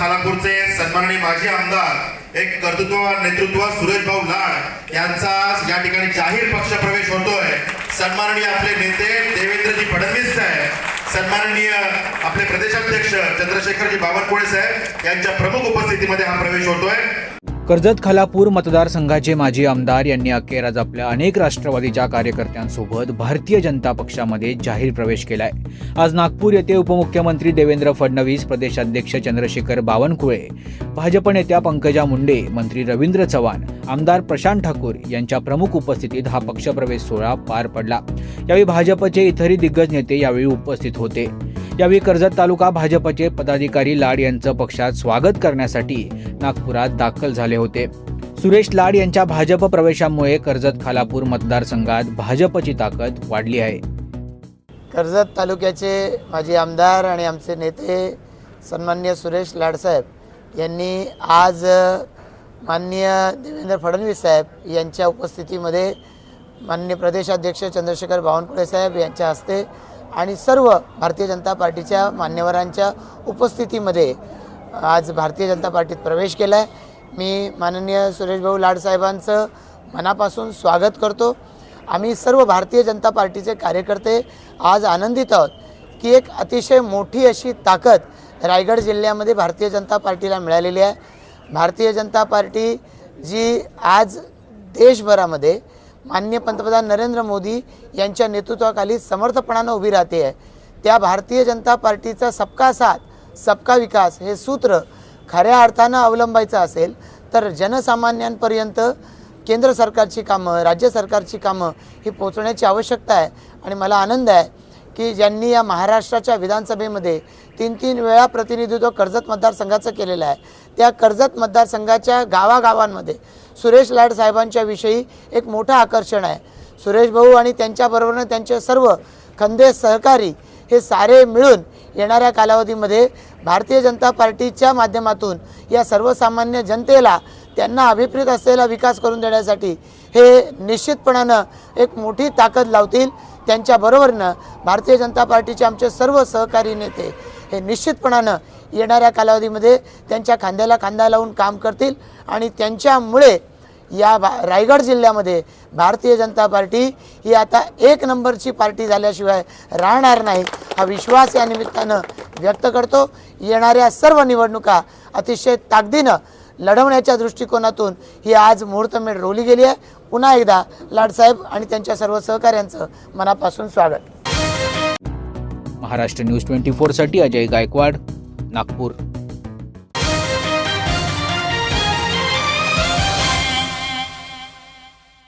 खालापूरचे सन्माननीय माजी आमदार एक कर्तृत्व नेतृत्व सुरेश भाऊ लाड यांचा या ठिकाणी जाहीर पक्ष प्रवेश होतोय. सन्माननीय आपले नेते देवेंद्रजी फडणवीस साहेब सन्माननीय आपले प्रदेशाध्यक्ष चंद्रशेखरजी बावनकुळे साहेब यांच्या प्रमुख उपस्थितीमध्ये हा प्रवेश होतोय. कर्जत खलापूर मतदारसंघाचे माजी आमदार यांनी अखेर आज आपल्या अनेक राष्ट्रवादीच्या कार्यकर्त्यांसोबत भारतीय जनता पक्षामध्ये जाहीर प्रवेश केलाय. आज नागपूर येथे उपमुख्यमंत्री देवेंद्र फडणवीस प्रदेशाध्यक्ष चंद्रशेखर बावनकुळे भाजप नेत्या पंकजा मुंडे मंत्री रवींद्र चव्हाण आमदार प्रशांत ठाकूर यांच्या प्रमुख उपस्थितीत हा पक्षप्रवेश सोहळा पार पडला. यावेळी भाजपचे इतरही दिग्गज नेते यावेळी उपस्थित होते. यावेळी कर्जत तालुका भाजपचे पदाधिकारी लाड यांचं पक्षात स्वागत करण्यासाठी नागपुरात दाखल झाले होते. सुरेश लाड यांच्या भाजप प्रवेशामुळे कर्जत खालापूर मतदारसंघात भाजपची ताकद वाढली आहे. कर्जत तालुक्याचे माजी आमदार आणि आमचे नेते सन्मान्य सुरेश लाडसाहेब यांनी आज माननीय देवेंद्र फडणवीस साहेब यांच्या उपस्थितीमध्ये माननीय प्रदेशाध्यक्ष चंद्रशेखर बावनकुळे साहेब यांच्या हस्ते आणि सर्व भारतीय जनता पार्टीच्या मान्यवरांच्या उपस्थितीमध्ये आज भारतीय जनता पार्टीत प्रवेश केला आहे मी माननीय सुरेशभाऊ लाडसाहेबांचं मनापासून स्वागत करतो. आम्ही सर्व भारतीय जनता पार्टीचे कार्यकर्ते आज आनंदित आहोत की एक अतिशय मोठी अशी ताकद रायगड जिल्ह्यामध्ये भारतीय जनता पार्टीला मिळालेली आहे. भारतीय जनता पार्टी जी आज देशभरामध्ये माननीय पंतप्रधान नरेंद्र मोदी यांच्या नेतृत्वाखाली समर्थपणानं उभी राहते. आहे त्या भारतीय जनता पार्टीचा सबका साथ सबका विकास हे सूत्र खऱ्या अर्थानं अवलंबायचं असेल तर जनसामान्यांपर्यंत केंद्र सरकारची कामं राज्य सरकारची कामं ही पोचण्याची आवश्यकता आहे आणि मला आनंद आहे. की ज्यांनी या महाराष्ट्राच्या विधानसभेमध्ये तीन तीन वेळा प्रतिनिधित्व कर्जत मतदारसंघाचं केलेलं आहे. त्या कर्जत मतदारसंघाच्या गावागावांमध्ये सुरेश लाड साहेबांच्या विषयी एक मोठं आकर्षण आहे. सुरेश भाऊ आणि त्यांच्याबरोबरनं त्यांचे सर्व खंदे सहकारी हे सारे मिळून येणाऱ्या कालावधीमध्ये भारतीय जनता पार्टीच्या माध्यमातून या सर्वसामान्य जनतेला त्यांना अभिप्रेत असलेला विकास करून देण्यासाठी हे निश्चितपणानं एक मोठी ताकद लावतील. त्यांच्याबरोबरनं भारतीय जनता पार्टीचे आमचे सर्व सहकारी नेते हे निश्चितपणानं येणाऱ्या कालावधीमध्ये त्यांच्या खांद्याला खांदा लावून काम करतील आणि त्यांच्यामुळे या भा रायगड जिल्ह्यामध्ये भारतीय जनता पार्टी ही आता एक नंबरची पार्टी झाल्याशिवाय राहणार नाही हा विश्वास या निमित्तानं व्यक्त करतो. येणाऱ्या सर्व निवडणुका अतिशय ताकदीनं लढवण्याच्या दृष्टिकोनातून ही आज मुहूर्तमेढ रोवली गेली आहे. पुन्हा एकदा लाडसाहेब आणि त्यांच्या सर्व सहकाऱ्यांचं मनापासून स्वागत. महाराष्ट्र न्यूज ट्वेंटी फोरसाठी अजय गायकवाड नागपूर.